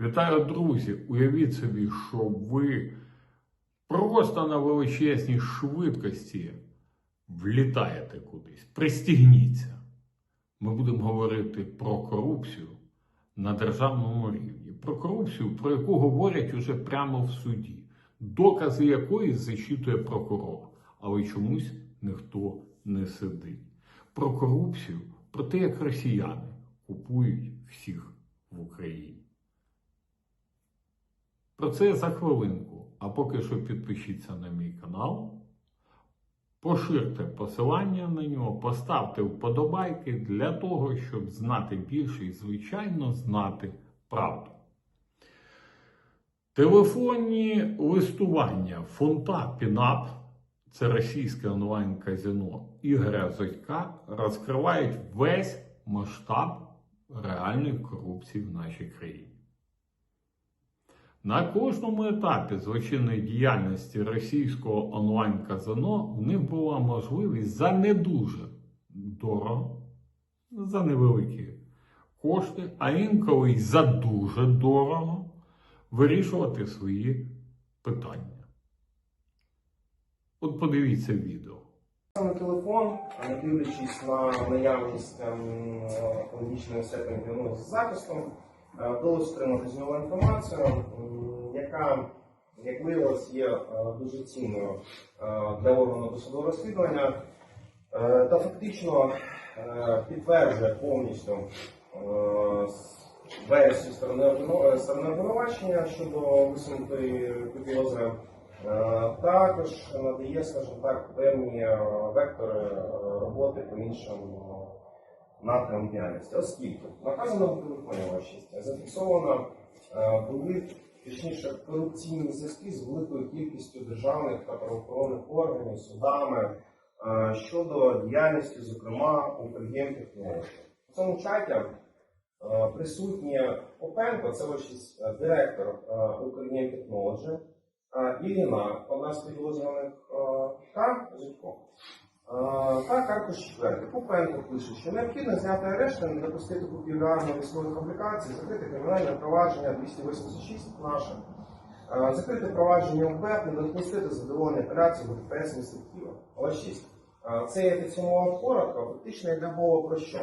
Вітаю, друзі! Уявіть собі, що ви просто на величезній швидкості влітаєте кудись. Пристігніться. Ми будемо говорити про корупцію на державному рівні. Про корупцію, про яку говорять уже прямо в суді, докази якої зачитує прокурор, але чомусь ніхто не сидить. Про корупцію, про те, як росіяни купують всіх в Україні. Про це за хвилинку. А поки що підпишіться на мій канал, поширте посилання на нього, поставте вподобайки для того, щоб знати більше і, звичайно, знати правду. Телефонні листування фонта Пінап, це російське онлайн-казино Ігоря Зодька, розкривають весь масштаб реальної корупції в нашій країні. На кожному етапі злочинної діяльності російського онлайн-казино в них була можливість за не дуже дорого, за невеликі кошти, а інколи й за дуже дорого вирішувати свої питання. От подивіться відео. Саме телефон, не дивлячись на наявність ем, екологічної сетингу ну, з захистом, е, вдалося отримати з нього інформацію, яка, як виявилось, є е, дуже цінною е, для органу досудового розслідування е, та фактично е, підтверджує повністю е, версію сторони обвину- е, сторони обвинувачення щодо висунутої підозри. Е, Також надає, скажімо так, певні е, вектори е, роботи по іншим напрямам діяльності, оскільки в наказаному телефоні вашість зафіксовано е, були точніше корупційні зв'язки з великою кількістю державних та правоохоронних органів, судами е, щодо діяльності, зокрема, Укргентехнології. У цьому чаті е, присутні Попенко, це е, директор Укргентехнології, е, Ірина, одна з підрозділів та Зубко. Так, аркуш четвертий. Попенко пише, що необхідно зняти арешт, не допустити купівлю армії військових облікацій, закрити кримінальне провадження 286 наше, закрити провадження УБЕП, не допустити задоволення апеляції в ДПС міста. Ось 6. Це я підсумував коротко, фактично йде мова про що?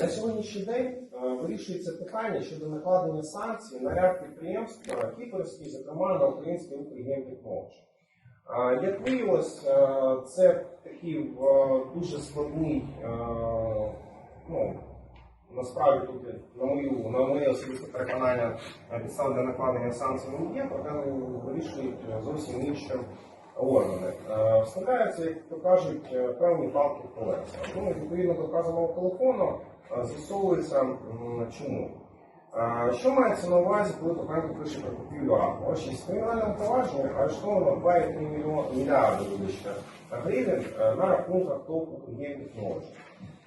На сьогоднішній день вирішується питання щодо накладення санкцій на ряд підприємств кіпрських, зокрема на український Укргентехнології. Е, Як виявилось, е, це такий е, дуже складний, е, ну, насправді тут, на мою, на моє особисте переконання, е, підстав для накладення санкцій не є, проте вирішують е, зовсім інші органи. Е, Вставляються, як то кажуть, е, певні в колеса. Ну, відповідно до вказаного телефону е, з'ясовується чому. Що мається на увазі, коли Токанко пише про купівлю? Ось із кримінальним провадженням арештовано 2,3 мільйони мільярди вибачте, гривень е, на рахунках ТОП «Укргентехнології».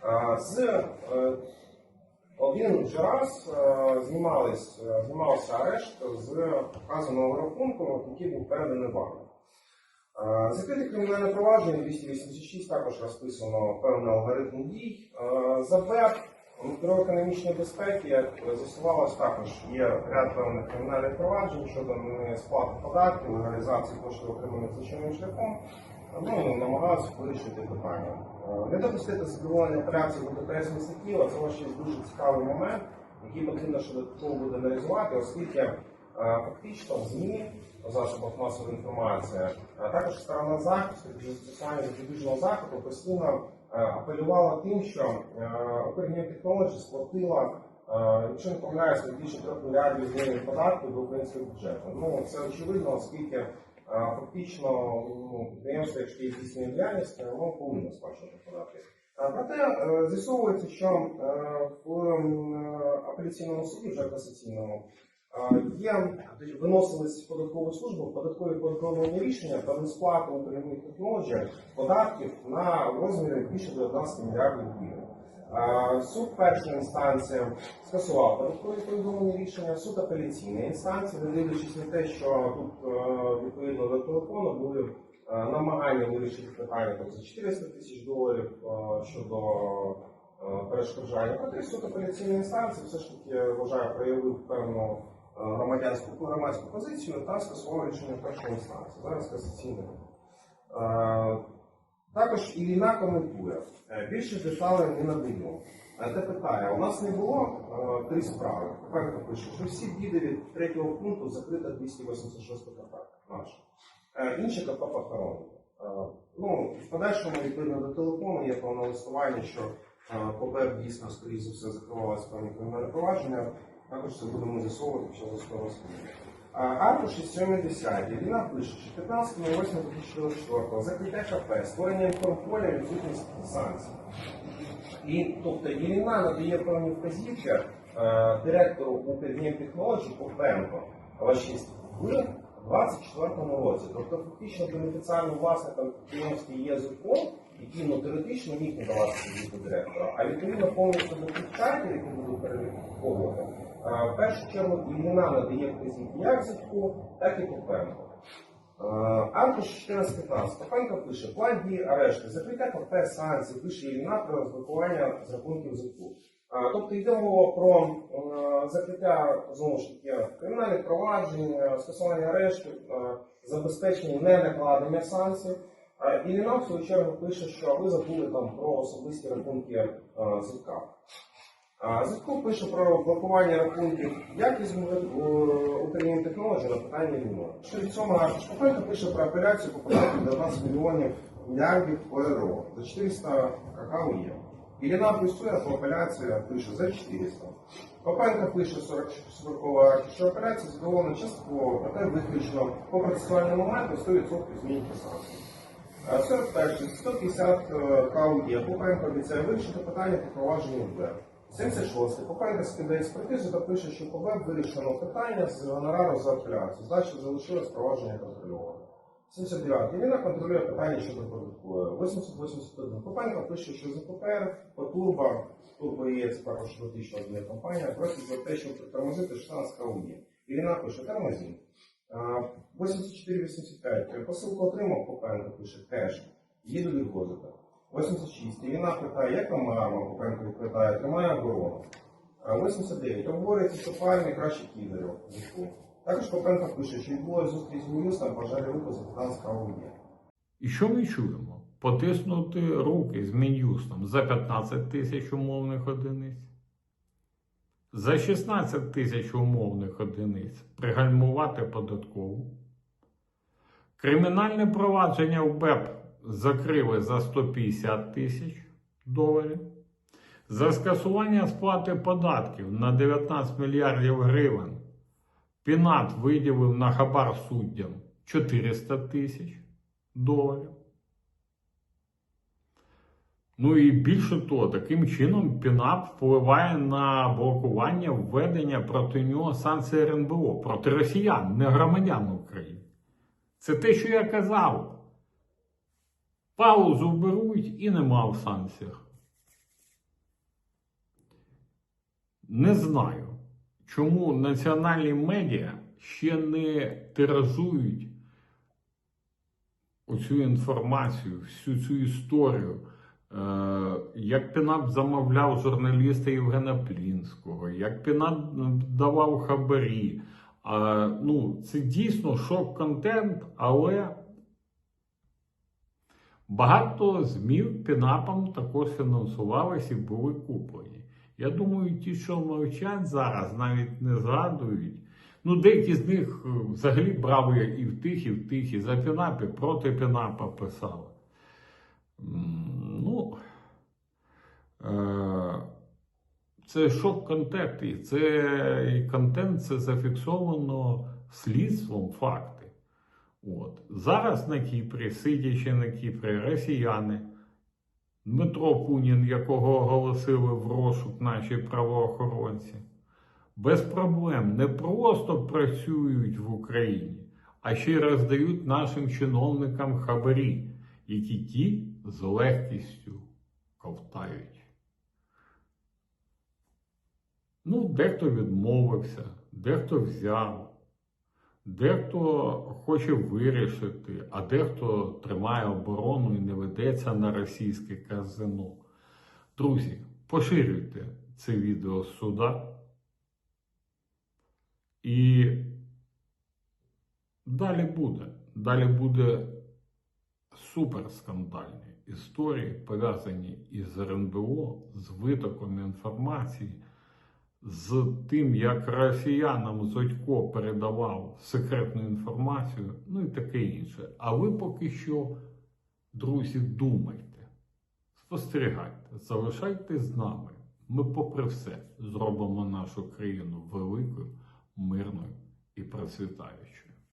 Е, З е, один вже раз е, знімались, знімався арешт з вказаного рахунку, який був переданий. Е, Закрите кримінальне провадження 286 також розписано певний алгоритм дій. За БЕП макроекономічної безпеки, як з'ясувалось, також є ряд певних кримінальних проваджень щодо сплати податків, легалізації коштів отриманих злочинним шляхом. Ну, намагаюся вирішити питання. Е, Не допустити задоволення операції в міста Києва, це ваш дуже цікавий момент, який потрібно додатково буде аналізувати, оскільки е, фактично в ЗМІ, в засобах масової інформації, а також сторона захисту застосування запобіжного заходу постійно апелювала тим, що Укргентехнологія сплатила, е, якщо не помиляюся, більше 3 мільярдів гривень податків до українського бюджету. Ну це очевидно, оскільки е, фактично ну, підприємство, якщо є здійснює діяльність, воно повинно сплачувати податки. Проте е, з'ясовується, що е, в е, апеляційному суді, вже касаційному, е, є виносились в податкову службу податкові податкові рішення про несплату українських технологій податків на розмірі більше 19 мільярдів гривень. Суд першої інстанції скасував податкові повідомлені рішення, суд апеляційної інстанції, не дивлячись на те, що тут е, відповідно до телефону були е, намагання вирішити питання за 400 тисяч доларів е, щодо перешкоджання. Суд апеляційної інстанції все ж таки вважає, проявив певну громадянську громадську позицію та скасував рішення першої інстанції. Зараз касаційний. Е, Також Іліна коментує. Е, Більше деталей не надаю. Е, Те питає, у нас не було е, три справи. Тепер пише, що всі біди від третього пункту закрита 286 КП наш. Е, Інші КП похоронені. Е, Ну, в подальшому, відповідно до телефону, є певне листування, що е, ПБ дійсно, скоріше за все, закривалося певні кримінальне провадження. Також це будемо з'ясовувати під час засобового розслідування. А, Аркуш 70 Ірина пише, що 15.08.2024 закриття КП, створення інформполя, відсутність санкцій. І тобто Ірина надає певні вказівки е, директору Укргнів Технологій Попенко Вашість в 24-му році. Тобто фактично бенефіціарним власником підприємства є ЗУКО, який ну, теоретично міг не давати звіту директора, а відповідно повністю до тих чартів, які будуть переліковувати, в першу чергу Ірина надає вказівки як ЗУКО, так і Попенко. Е, Аркуш 1415. Попенко пише, план дії арешту, закриття КП санкцій, пише Іліна про розблокування з рахунків ЗИКу. Е, Тобто йде мова про е, закриття знову ж таки кримінальних проваджень, е, скасування арешту, е, забезпечення не накладення санкцій. Е, Іліна в свою чергу пише, що ви забули там про особисті рахунки е, Зитко пише про блокування рахунків як із Україні технології на питання війни. Що від цього аркуш Попенко пише про апеляцію по податку 19 мільйонів мільярдів ПРО за 400 какао є. Іліна плюсує по апеляції пише за 400. Попенко пише 40 аркуш, що апеляція задоволена частково, проте виключно по процесуальному моменту 100% змінить санкції. 41 150 КАУЄ. Попенко обіцяє вирішити питання по провадженню ВБ. 76 Попенко скидає експертизу та пише, що по вирішено питання з гонорару за апеляцію. Значить, залишилось провадження контрольоване. 79 Єліна контролює питання щодо податкової. 881 Попенко пише, що за ППР по турбо, турбо є також одна компанія, просить за те, щоб притормозити 16 КАУЄ. Єліна пише, тормозіть. 84-85. Посилку отримав Попенко, пише кеш. Їду відвозити. 86. Війна питає, як там арма? Попенко відповідає, тримає оборону. А 89. Обговорюється, що правильно краще кілерів. Також Попенко пише, що відбулася зустріч з міністром, бажає руку за 15 кавує. І що ми чуємо? Потиснути руки з Мін'юстом за 15 тисяч умовних одиниць, за 16 тисяч умовних одиниць пригальмувати податкову. Кримінальне провадження в БЕП закрили за 150 тисяч доларів. За скасування сплати податків на 19 мільярдів гривень Пінат виділив на хабар суддям 400 тисяч доларів. Ну і більше того, таким чином Пінап впливає на блокування введення проти нього санкцій РНБО проти росіян, не громадян України. Це те, що я казав. Паузу беруть і нема в санкціях. Не знаю, чому національні медіа ще не тиражують оцю інформацію, всю цю історію. Е, Як Пінап замовляв журналіста Євгена Плінського, як Пінап давав хабарі. Ну, це дійсно шок-контент, але багато ЗМІ Пінапом також фінансувалися і були куплені. Я думаю, ті, що мовчать зараз, навіть не згадують. Ну, деякі з них е, взагалі брали і в тих, і в тих, і за Пінапі, проти Пінапа писали. Ну, е, це шок-контент, і це і контент це зафіксовано слідством факти. От. Зараз на Кіпрі, сидячи на Кіпрі, росіяни, Дмитро Пунін, якого оголосили в розшук наші правоохоронці, без проблем не просто працюють в Україні, а ще й роздають нашим чиновникам хабарі, які ті з легкістю ковтають. Ну, дехто відмовився, дехто взяв, дехто хоче вирішити, а дехто тримає оборону і не ведеться на російське казино. Друзі, Поширюйте це відео сюди. І далі буде. Далі буде суперскандальні історії, пов'язані із РНБО, з витоком інформації, з тим, як росіянам Зодько передавав секретну інформацію, ну і таке інше. А ви поки що, друзі, думайте, спостерігайте, залишайтесь з нами. Ми, попри все, зробимо нашу країну великою, мирною і процвітаючою.